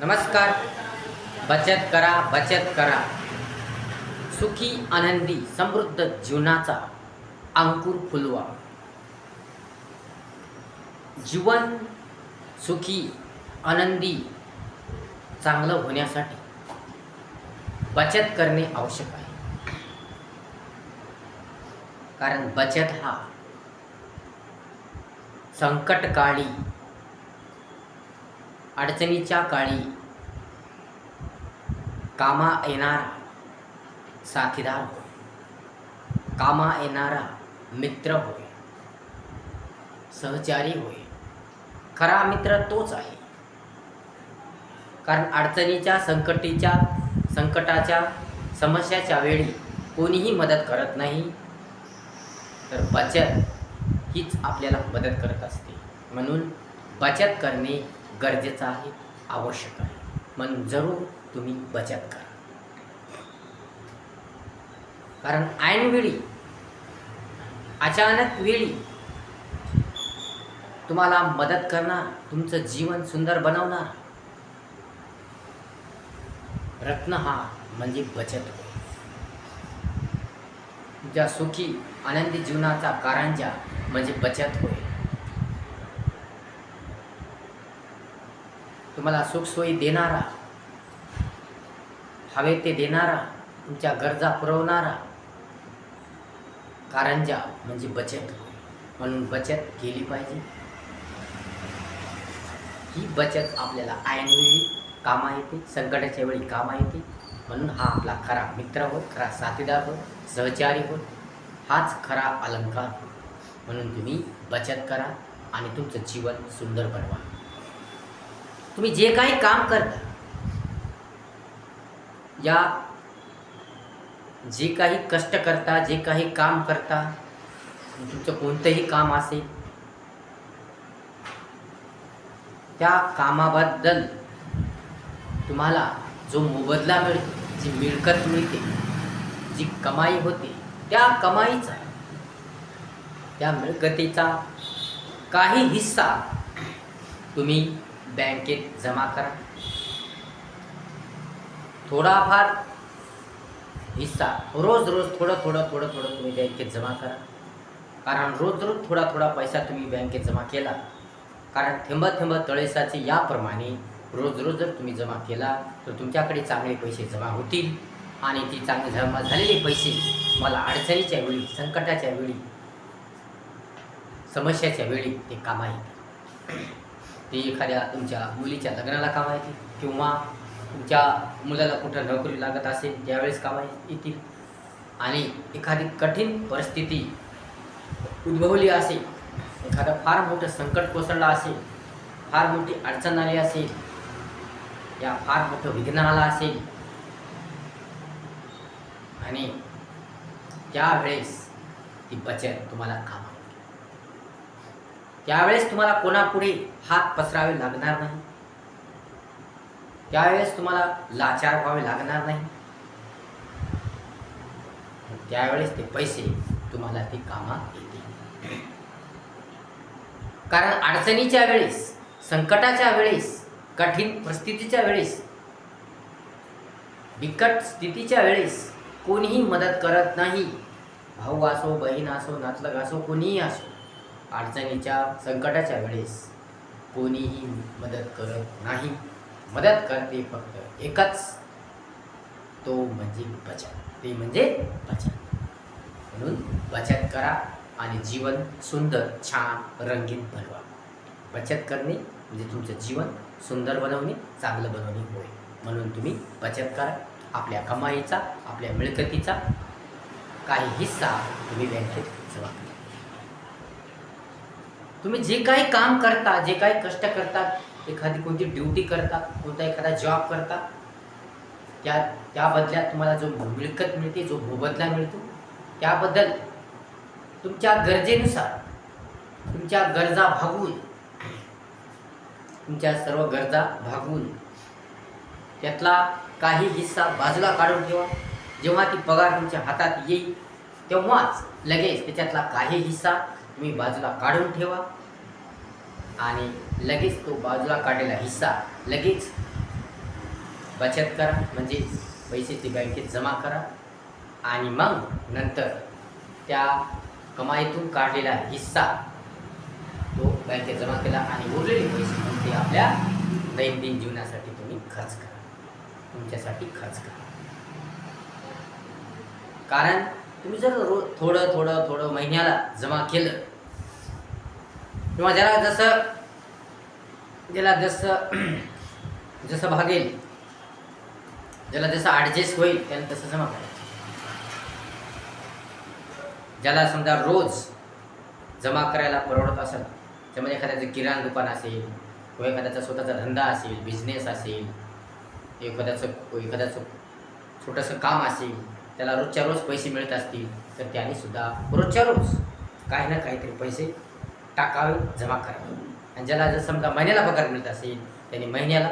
नमस्कार। बचत करा बचत करा। सुखी आनंदी समृद्ध जीवनाचा अंकुर फुलवा। जीवन सुखी आनंदी चांगलं होण्यासाठी बचत करणे आवश्यक आहे. कारण बचत हा संकटकाळी अडचणीच्या काळी कामा येणारा साथीदार होय. कामा येणारा मित्र होय. सहचारी होय. खरा मित्र तोच आहे. कारण अडचणीच्या संकटीच्या संकटाच्या समस्याच्या वेळी कोणीही मदत करत नाही तर बचत हीच आपल्याला मदत करत असते. म्हणून बचत करणे गरजेचं आहे आवश्यक आहे. म्हणून जरूर तुम्ही बचत करा. कारण ऐनवेळी अचानक वेळी तुम्हाला मदत करणार तुमचं जीवन सुंदर बनवणार. रत्न हा म्हणजे बचत होय. ज्या सुखी आनंदी जीवनाचा कारंजा म्हणजे बचत होय. तुम्हाला सुखसोयी देणारा. हवे ते देणारा तुमच्या गरजा पुरवणारा. कारंजा म्हणजे बचत. म्हणून बचत केली पाहिजे. ही बचत आपल्याला आयनवेळी कामा येते संकटाच्या वेळी कामा येते. म्हणून हा आपला खरा मित्र होत खरा साथीदार होत सहचारी होत. हाच खरा अलंकार होत. म्हणून तुम्ही बचत करा आणि तुमचं जीवन सुंदर बनवा. तुम्ही जे काही काम करता या जे काही कष्ट करता जे काही काम करता तुमचं कोणतंही काम असेल त्या कामाबद्दल तुम्हाला जो मोबदला मिळतो जी मिळकत मिळते जी कमाई होते त्या कमाईचा त्या मिळकतीचा काही हिस्सा तुम्ही बँकेत जमा करा। थोडाफार हिस्सा रोज रोज थोडं थोडं थोडं थोडं तुम्ही बँकेत जमा करा। कारण रोज रोज थोडा थोडा पैसा तुम्ही बँकेत जमा केला। कारण थेंब थेंब तळेसाचे याप्रमाणे रोज रोज जर तुम्ही जमा केला तर तुमच्याकडे चांगले पैसे जमा होतील आणि ती चांगले जमा झालेले पैसे मला अडचणीच्या वेळी संकटाच्या वेळी समस्याच्या वेळी ते कामा येतील. ते एखाद्या तुमच्या मुलीच्या लग्नाला कामा येतील किंवा तुमच्या मुलाला कुठं नोकरी लागत असेल त्यावेळेस कामा येतील. आणि एखादी कठीण परिस्थिती उद्भवली असेल एखादं फार मोठं संकट कोसळलं असेल फार मोठी अडचण आली असेल या फार मोठं विघ्न आलं असेल. आणि त्यावेळेस ती बचत तुम्हाला काम त्यावेळेस तुम्हाला कोणापुढे हात पसरावे लागणार नाही? त्यावेळेस तुम्हाला लाचार व्हावे लागणार नाही? त्यावेळेस ते पैसे तुम्हाला ते कामात येतील. कारण अडचणीच्या वेळेस संकटाच्या वेळेस कठीण परिस्थितीच्या वेळेस बिकट स्थितीच्या वेळेस कोणीही मदत करत नाही. भाऊ असो बहीण असो नातलग असो कोणीही असो. अडचणीच्या संकटाच्या वेळेस कोणीही मदत करत नाही. मदत करते फक्त एकच. तो म्हणजे बचत. ते म्हणजे बचत. म्हणून बचत करा आणि जीवन सुंदर छान रंगीत बनवा. बचत करणे म्हणजे तुमचं जीवन सुंदर बनवणे चांगलं बनवणे होय. म्हणून तुम्ही बचत करा. आपल्या कमाईचा आपल्या मिळकतीचा काही हिस्सा तुम्ही बँकेत जमा करा. तुम्ही जे काही काम करता जे काही कष्ट करतात एखादी कोणती ड्युटी करता कोणता एखादा जॉब करता त्या त्या बदल्यात तुम्हाला जो मिळकत मिळते जो मोबदला मिळतो त्याबद्दल तुमच्या गरजेनुसार तुमच्या गरजा भागवून तुमच्या सर्व गरजा भागवून त्यातला काही हिस्सा बाजूला काढून ठेवा. जेव्हा ती पगार तुमच्या हातात येईल तेव्हाच लगेच त्याच्यातला काही हिस्सा तुम्ही बाजूला काढून ठेवा. आणि लगेच तो बाजूला काढलेला हिस्सा लगेच बचत करा. म्हणजे पैसे ते बँकेत जमा करा. आणि मग नंतर त्या कमाईतून काढलेला हिस्सा तो बँकेत जमा केला आणि उरलेले पैसे ते आपल्या दैनंदिन जीवनासाठी तुम्ही खर्च करा. तुमच्यासाठी खर्च करा. कारण तुम्ही जर रोज थोडं थोडं थोडं महिन्याला जमा केलं किंवा ज्याला जसं ज्याला जसं जसं भागेल ज्याला जसं ॲडजस्ट होईल त्याला तसं जमा करायचं ज्याला समजा रोज जमा करायला परवडत असेल त्यामध्ये एखाद्याचं किराणा दुकान असेल किंवा एखाद्याचा स्वतःचा धंदा असेल बिझनेस असेल एखाद्याचं एखाद्याचं छोटंसं काम असेल त्याला रोजच्या रोज पैसे मिळत असतील तर त्याने सुद्धा रोजच्या रोज काही ना काहीतरी पैसे टाकावे जमा करावे. आणि ज्याला जर समजा महिन्याला पगार मिळत असेल त्याने महिन्याला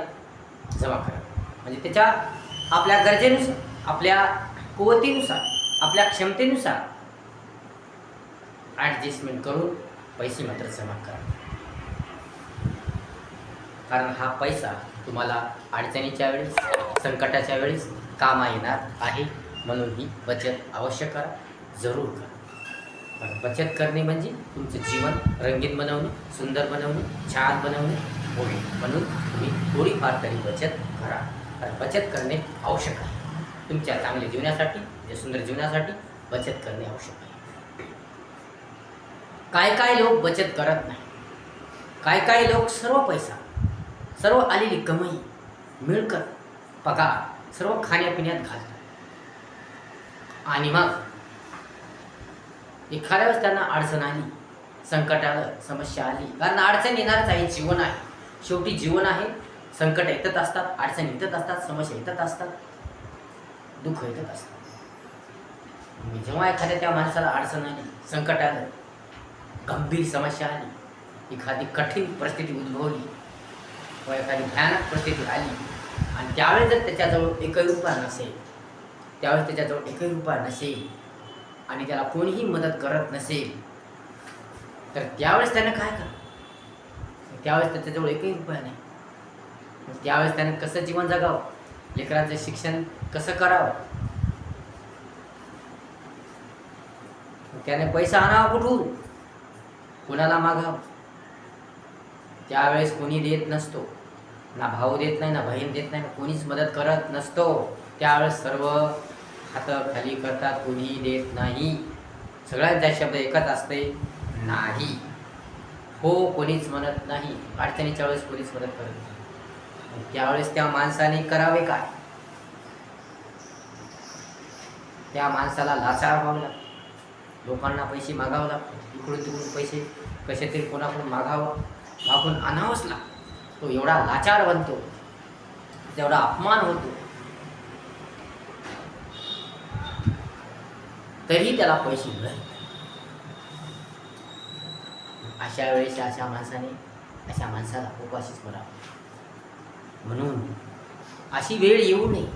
जमा करावे. म्हणजे त्याच्या आपल्या गरजेनुसार आपल्या कुवतीनुसार आपल्या क्षमतेनुसार ॲडजस्टमेंट करून पैसे मात्र जमा करा कारण हा पैसा तुम्हाला अडचणीच्या वेळेस संकटाच्या वेळेस कामा येणार आहे म्हणून ही बचत अवश्य करा जरूर करा. पण बचत करणे म्हणजे तुमचं जीवन रंगीत बनवणे सुंदर बनवणे छान बनवणे होईल म्हणून तुम्ही थोडीफार तरी बचत करा. कारण बचत करणे आवश्यक आहे. तुमच्या चांगल्या जीवनासाठी म्हणजे सुंदर जीवनासाठी बचत करणे आवश्यक आहे. काय काय लोक बचत करत नाही? काय काय लोक सर्व पैसा सर्व आलेली कमाई मिळकत पगार सर्व खाण्यापिण्यात घालतात. आणि मग एखाद्या वेळेस त्यांना अडचण आली संकट आलं समस्या आली कारण अडचण येणारच आहे जीवन आहे. शेवटी जीवन आहे संकट येतच असतात अडचण येतच असतात समस्या येतच असतात दुःख येतच असतात. मी जेव्हा एखाद्या त्या माणसाला अडचण आली संकट आलं गंभीर समस्या आली एखादी कठीण परिस्थिती उद्भवली व एखादी भयानक परिस्थिती आली आणि त्यावेळेस जर त्याच्याजवळ एकही रुपया नसेल त्यावेळेस त्याच्याजवळ एकही रुपया नसेल आणि त्याला कोणीही मदत करत नसेल तर त्यावेळेस त्यानं काय करावं? त्यावेळेस त्याच्याजवळ एकही उपाय नाही. मग त्यावेळेस त्यानं कसं जीवन जगावं? लेकरांचं शिक्षण कसं करावं? त्याने पैसा आणावा कुठून? कोणाला मागावं? त्यावेळेस कोणी देत नसतो. ना भाऊ देत नाही ना बहीण देत नाही ना कोणीच मदत करत नसतो. त्यावेळेस सर्व हातं खाली करतात कोणीही देत नाही. सगळ्यांचा शब्द एकच असते नाही. हो कोणीच म्हणत नाही. अडचणीच्या वेळेस कोणीच मदत करत नाही. त्यावेळेस त्या माणसाने करावे काय? त्या माणसाला लाचार व्हावं लागतं. लोकांना पैसे मागावं लागतं इकडून तिकडून पैसे कसे तरी कोणाकडून मागावं? मागून आणावंच लागतं. तो एवढा लाचार बनतो. तेवढा अपमान होतो. तरी त्याला पैसे मिळत अशा वेळेस अशा माणसाने अशा माणसाला उपाशीच करावं म्हणून अशी वेळ येऊ नये.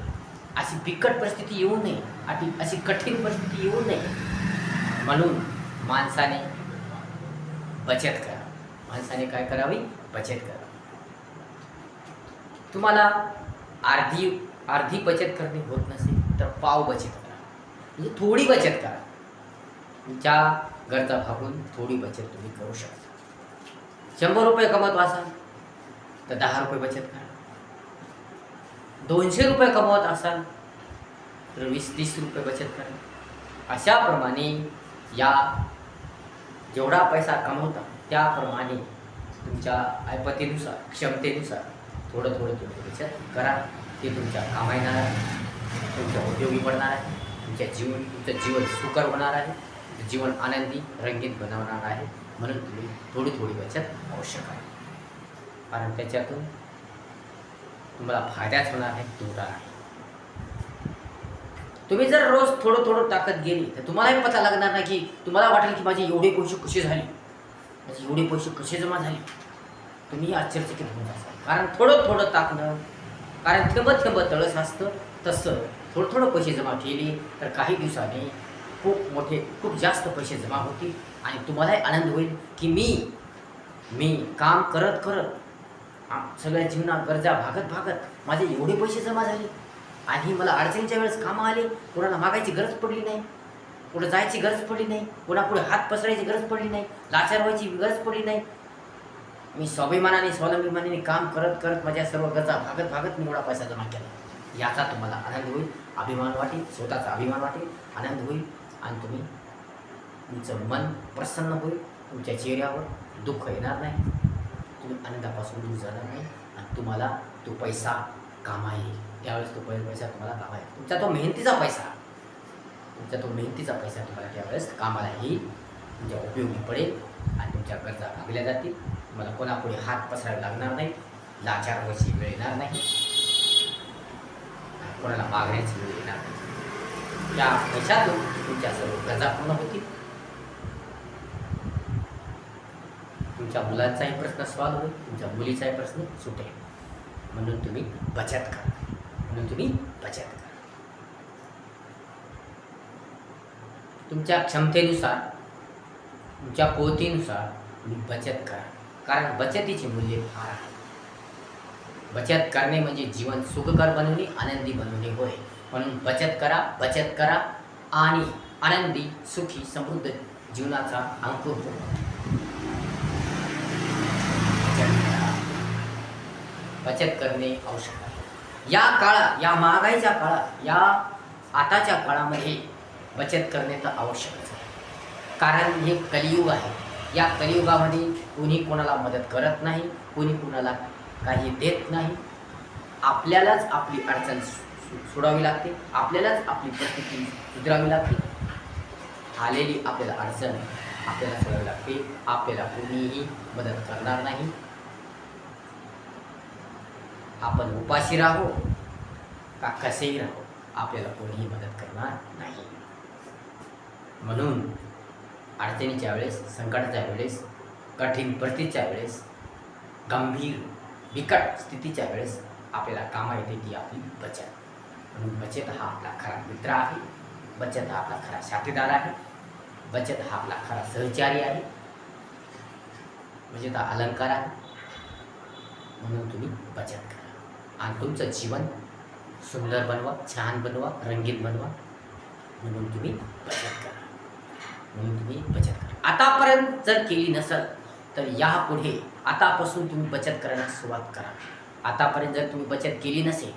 अशी बिकट परिस्थिती येऊ नये. अशी अशी कठीण परिस्थिती येऊ नये. म्हणून माणसाने बचत करा. माणसाने काय करावी? बचत करा. तुम्हाला अर्धी अर्धी बचत करणे होत नसेल तर पाव बचत करा. म्हणजे थोडी बचत करा. तुमच्या गरजा भागून थोडी बचत तुम्ही करू शकता. शंभर रुपये कमवत असाल तर दहा रुपये बचत करा. दोनशे रुपये कमवत असाल तर वीस तीस रुपये बचत करा. अशाप्रमाणे या जेवढा पैसा कमवता त्याप्रमाणे तुमच्या ऐपतीनुसार क्षमतेनुसार थोडं थोडं तुम्ही बचत करा. ते तुमच्या कामा येणार आहे तुमच्या उपयोगी पडणार आहे. तुमच्या जीवन तुमचं जीवन सुकर होणार आहे. जीवन आनंदी रंगीत बनवणार आहे. म्हणून तुम्ही थोडी थोडी बचत आवश्यक आहे. कारण त्याच्यातून तुम्हाला फायदाच होणार आहे तोटा आहे. तुम्ही जर रोज थोडं थोडं टाकत गेली तर तुम्हालाही पता लागणार नाही की तुम्हाला वाटेल की माझे एवढे पैसे कसे झाले. माझे एवढे पैसे कसे जमा झाले. तुम्ही आश्चर्यचकित होऊन जाल कारण थोडं थोडं टाकणं कारण थेंब थेंब तळस असतं तसं. थोडं थोडं पैसे जमा केले तर काही दिवसांनी खूप मोठे खूप जास्त पैसे जमा होतील आणि तुम्हालाही आनंद होईल की मी मी काम करत करत सगळ्या जीवनात गरजा भागत भागत माझे एवढे पैसे जमा झाले. आणि मला अडचणीच्या वेळेस कामं आले कोणाला मागायची गरज पडली नाही. कुठं जायची गरज पडली नाही. कोणापुढे हात पसरायची गरज पडली नाही. लाचार व्हायची गरज पडली नाही. मी स्वाभिमानाने स्वावलंबीमानाने काम करत करत माझ्या सर्व गरजा भागत भागत मी एवढा पैसा जमा केला. याचा तुम्हाला आनंद होईल. अभिमान वाटेल स्वतःचा अभिमान वाटेल आनंद होईल आणि तुम्ही तुमचं मन प्रसन्न होईल तुमच्या चेहऱ्यावर दुःख येणार नाही. तुम्ही आनंदापासून दूर जाणार नाही आणि तुम्हाला तो पैसा कामा येईल. त्यावेळेस तो पहिला पैसा तुम्हाला कामा येईल. तुमचा तो मेहनतीचा पैसा. तुमचा तो मेहनतीचा पैसा तुम्हाला त्यावेळेस कामाला येईल. तुमच्या उपयोगी पडेल आणि तुमच्या गरजा भागल्या जातील. तुम्हाला कोणापुढे हात पसरायला लागणार नाही. लाचार व्हायची वेळ येणार नाही. कोणाला मागण्याची वेळ येणार नाही. पैशातून तुमच्या सर्व गरजा पूर्ण होतील. तुमच्या मुलांचाही प्रश्न सॉल्व होईल तुमच्या मुलीचाही प्रश्न सुटेल. म्हणून तुम्ही बचत करा. म्हणून तुम्ही बचत करा. तुमच्या क्षमतेनुसार तुमच्या पोतीनुसार तुम्ही बचत करा. कारण बचतीचे मूल्य फार आहे. बचत करणे म्हणजे जीवन सुखकर बनवणे आनंदी बनवणे होय. म्हणून बचत करा बचत करा आणि आनंदी सुखी समृद्ध जीवनाचा अंकुर हो बचत करणे आवश्यक आहे. या काळात या महागाईच्या काळात या आताच्या काळामध्ये बचत करणे तर आवश्यकच आहे. कारण हे कलियुग आहे. या कलियुगामध्ये कोणी कोणाला मदत करत नाही कोणी कोणाला काही देत नाही. आपल्यालाच आपली अडचण सोडावी लागते. आपल्यालाच आपली परिस्थिती सुधारावी लागते. आलेली आपल्याला अडचण आपल्याला सोडावी लागते. आपल्याला कोणीही मदत करणार नाही. आपण उपाशी राहो का कसेही राहो आपल्याला कोणीही मदत करणार नाही. म्हणून अडचणीच्या वेळेस संकटाच्या वेळेस कठीण परिस्थितीच्या वेळेस गंभीर बिकट स्थितीच्या वेळेस आपल्याला कामा येते ती आपली बचत. म्हणून बचत हा आपला खरा मित्र आहे. बचत हा आपला खरा साथीदार आहे. बचत हा आपला खरा सहचारी आहे. बचत हा अलंकार आहे. म्हणून तुम्ही बचत करा. आणि तुमचं जीवन सुंदर बनवा छान बनवा रंगीत बनवा. म्हणून तुम्ही बचत करा. म्हणून तुम्ही बचत करा. आतापर्यंत जर केली नसेल तर यापुढे आतापासून तुम्ही बचत करण्यास सुरुवात करा. आतापर्यंत जर तुम्ही बचत केली नसेल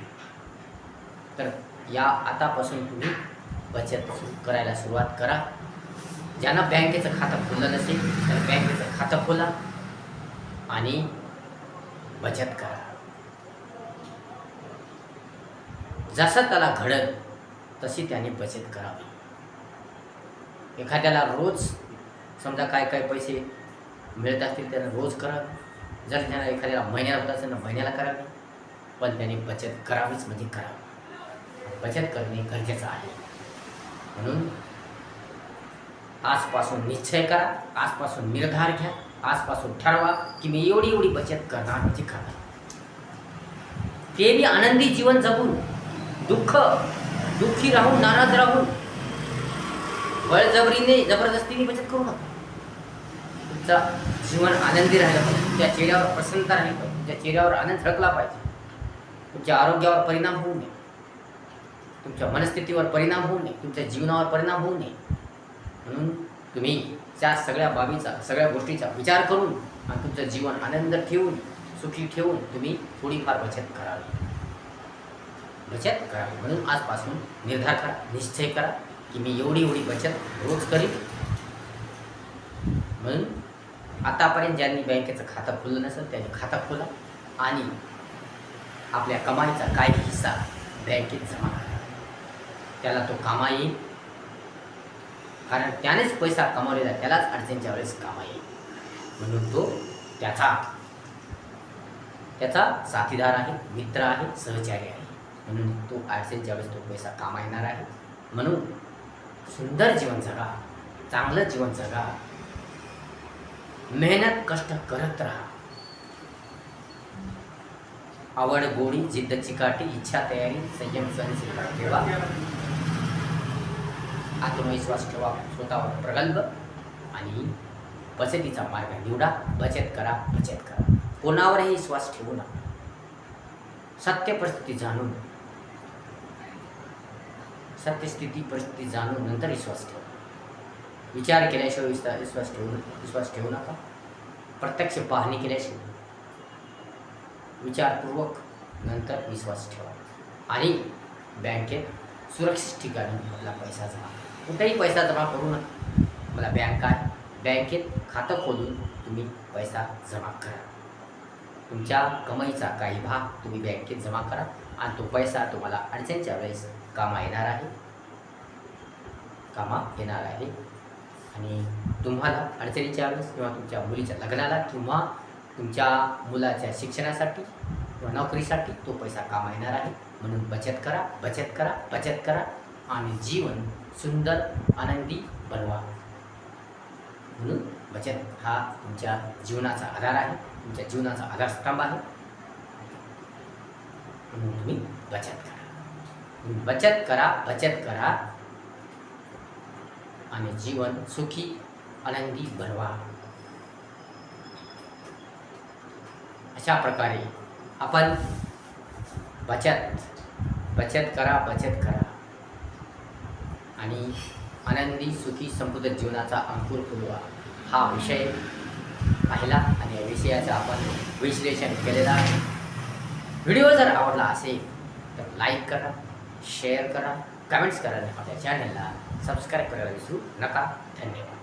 तर या आतापासून तुम्ही बचत करायला सुरुवात करा. ज्यांना बँकेचं खातं खोललं नसेल तर बँकेचं खातं खोला आणि बचत करा. जसं त्याला घडत तशी त्याने बचत करावी. एखाद्याला रोज समजा काय काय पैसे मिळत असतील त्यानं रोज करावे जर त्याला एखाद्याला महिन्याला होत असेल तर महिन्याला करावे पण त्याने बचत करावीच म्हणजे करावी बचत करणे गरजेचं आहे. म्हणून आजपासून निश्चय करा. आजपासून निर्धार घ्या. आजपासून ठरवा की मी एवढी एवढी बचत करणार म्हणजे करणार. ते मी आनंदी जीवन जगून दुःख दुःखी राहून नाराज राहून बळजबरीने जबरदस्तीने बचत करू नका. तुमचा जीवन आनंदी राहिलं पाहिजे. तुमच्या चेहऱ्यावर प्रसन्नता राहिली पाहिजे. तुमच्या चेहऱ्यावर आनंद झळकला पाहिजे. तुमच्या आरोग्यावर परिणाम होऊ नये. तुमच्या मनस्थितीवर परिणाम होऊ नये. तुमच्या जीवनावर परिणाम होऊ नये. म्हणून तुम्ही त्या सगळ्या बाबीचा सगळ्या गोष्टीचा विचार करून आणि तुमचं जीवन आनंद ठेवून सुखी ठेवून तुम्ही थोडीफार बचत करावी बचत करावी म्हणून आजपासून निर्धार करा. निश्चय करा की मी एवढी एवढी बचत रोज करीन. म्हणून आतापर्यंत ज्यांनी बँकेचं खातं खोललं नसेल त्यांनी खातं खोला आणि आपल्या कमाईचा काही हिस्सा बँकेत जमा करा. त्याला तो कामा येईल. कारण त्यानेच पैसा कमावलेला त्यालाच अडचणीच्या वेळेस कामा येईल. म्हणून तो त्याचा त्याचा साथीदार आहे मित्र आहे सहचारी आहे. म्हणून तो अडचणीच्या वेळेस तो पैसा कामा येणार आहे. म्हणून सुंदर जीवन जगा चांगलं जीवन जगा. मेहनत कष्ट करत राहा. आवड गोडी जिद्द चिकाटी इच्छा तयारी संयम सहनशीलता ठेवा. आत्मविश्वास ठेवा. स्वतःवर प्रगल्भ आणि बचतीचा मार्ग निवडा. बचत करा बचत करा. कोणावरही विश्वास ठेवू नका. सत्य परिस्थिती जाणून. सत्यस्थिती परिस्थिती जाणून नंतर विश्वास ठेवा. विचार केल्याशिवाय विश्वास विश्वास ठेवू विश्वास ठेवू नका. प्रत्यक्ष पाहणी केल्याशिवाय विचारपूर्वक नंतर विश्वास ठेवा. आणि बँकेत सुरक्षित ठिकाणी आपला पैसा जमा कुठेही पैसा जमा करू नका. मला बँक आहे. बँकेत खातं खोलून तुम्ही पैसा जमा करा. तुमच्या कमाईचा काही भाग तुम्ही बँकेत जमा करा आणि तो पैसा तुम्हाला अडचणीच्या वेळेस कामा येणार आहे. कामा येणार आहे. आणि तुम्हाला अडचणीच्या वेळेस किंवा तुमच्या मुलीच्या लग्नाला किंवा तुमच्या मुलाच्या शिक्षणासाठी किंवा नोकरीसाठी तो पैसा काम येणार आहे. म्हणून बचत करा बचत करा बचत करा आणि जीवन सुंदर आनंदी बनवा. म्हणून बचत हा तुमच्या जीवनाचा आधार आहे. तुमच्या जीवनाचा आधारस्तंभ आहे. म्हणून तुम्ही बचत करा. बचत करा बचत करा. आणि जीवन सुखी आनंदी बनवा अशा प्रकारे आपण बचत बचत करा बचत करा आणि आनंदी सुखी समृद्ध जीवनाचा अंकुर फुलवा हा विषय पाहिला आणि या विषयाचं आपण विश्लेषण केलेलं आहे व्हिडिओ जर आवडला असेल तर लाईक करा शेअर करा कमेंट्स करा आपल्या चॅनलला सबस्क्राईब करायला विसरू नका धन्यवाद